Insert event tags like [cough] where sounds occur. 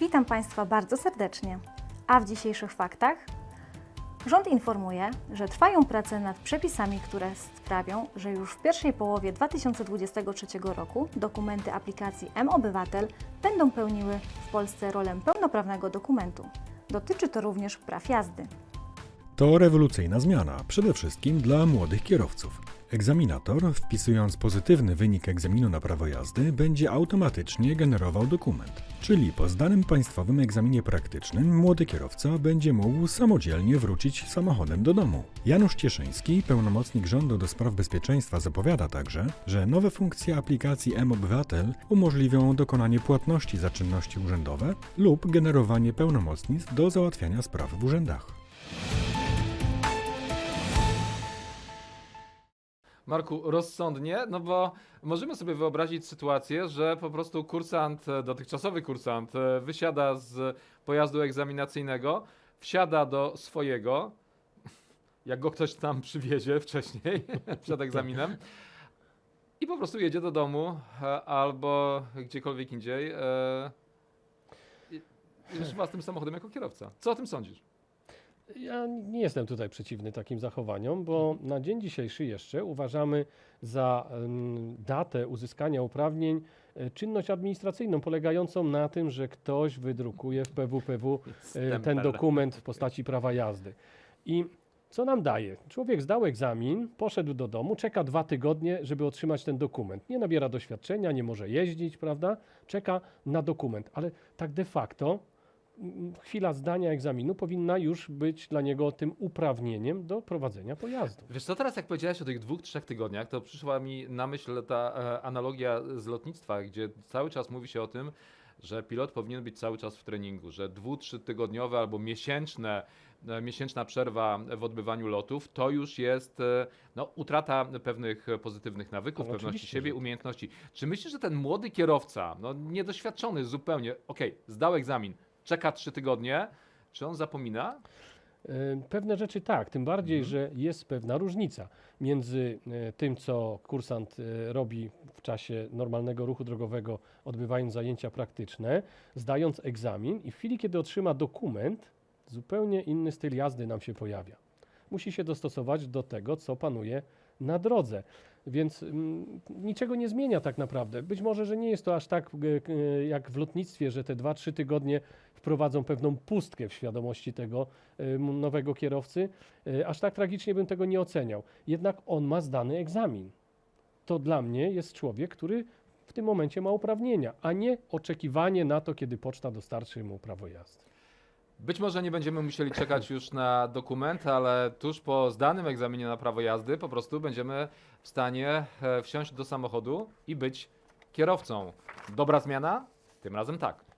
Witam Państwa bardzo serdecznie. A w dzisiejszych faktach rząd informuje, że trwają prace nad przepisami, które sprawią, że już w pierwszej połowie 2023 roku dokumenty aplikacji M-Obywatel będą pełniły w Polsce rolę pełnoprawnego dokumentu. Dotyczy to również praw jazdy. To rewolucyjna zmiana, przede wszystkim dla młodych kierowców. Egzaminator, wpisując pozytywny wynik egzaminu na prawo jazdy, będzie automatycznie generował dokument. Czyli po zdanym państwowym egzaminie praktycznym młody kierowca będzie mógł samodzielnie wrócić samochodem do domu. Janusz Cieszyński, pełnomocnik rządu do spraw bezpieczeństwa, zapowiada także, że nowe funkcje aplikacji M-Obywatel umożliwią dokonanie płatności za czynności urzędowe lub generowanie pełnomocnictw do załatwiania spraw w urzędach. Marku, rozsądnie, no bo możemy sobie wyobrazić sytuację, że po prostu kursant, e, dotychczasowy kursant, e, wysiada z pojazdu egzaminacyjnego, wsiada do swojego, jak go ktoś tam przywiezie wcześniej, [laughs] przed egzaminem, i po prostu jedzie do domu e, albo gdziekolwiek indziej. i- i używa tym samochodem jako kierowca. Co o tym sądzisz? Ja nie jestem tutaj przeciwny takim zachowaniom, bo na dzień dzisiejszy jeszcze uważamy za datę uzyskania uprawnień e, czynność administracyjną polegającą na tym, że ktoś wydrukuje w PWPW e, ten Stempel. dokument w postaci prawa jazdy. I co nam daje? Człowiek zdał egzamin, poszedł do domu, czeka dwa tygodnie, żeby otrzymać ten dokument. Nie nabiera doświadczenia, nie może jeździć, prawda? Czeka na dokument, ale tak de facto chwila zdania egzaminu powinna już być dla niego tym uprawnieniem do prowadzenia pojazdu. Wiesz co, teraz jak powiedziałeś o tych dwóch, trzech tygodniach, to przyszła mi na myśl ta e, analogia z lotnictwa, gdzie cały czas mówi się o tym, że pilot powinien być cały czas w treningu, że dwu, trzy tygodniowe albo miesięczne, e, miesięczna przerwa w odbywaniu lotów to już jest e, no, utrata pewnych pozytywnych nawyków, No, pewności siebie, że tak. umiejętności. Czy myślisz, że ten młody kierowca, no niedoświadczony zupełnie, okej, zdał egzamin, czeka trzy tygodnie, czy on zapomina? E, Pewne rzeczy tak, tym bardziej, Mhm. że jest pewna różnica między e, tym, co kursant e, robi w czasie normalnego ruchu drogowego, odbywając zajęcia praktyczne, zdając egzamin i w chwili, kiedy otrzyma dokument, zupełnie inny styl jazdy nam się pojawia. Musi się dostosować do tego, co panuje na drodze. Więc mm, niczego nie zmienia tak naprawdę. Być może, że nie jest to aż tak e, e, jak w lotnictwie, że te 2-3 tygodnie wprowadzą pewną pustkę w świadomości tego e, nowego kierowcy. Aż tak tragicznie bym tego nie oceniał. Jednak on ma zdany egzamin. To dla mnie jest człowiek, który w tym momencie ma uprawnienia, a nie oczekiwanie na to, kiedy poczta dostarczy mu prawo jazdy. Być może nie będziemy musieli czekać już na dokument, ale tuż po zdanym egzaminie na prawo jazdy po prostu będziemy w stanie e, wsiąść do samochodu i być kierowcą. Dobra zmiana? Tym razem tak.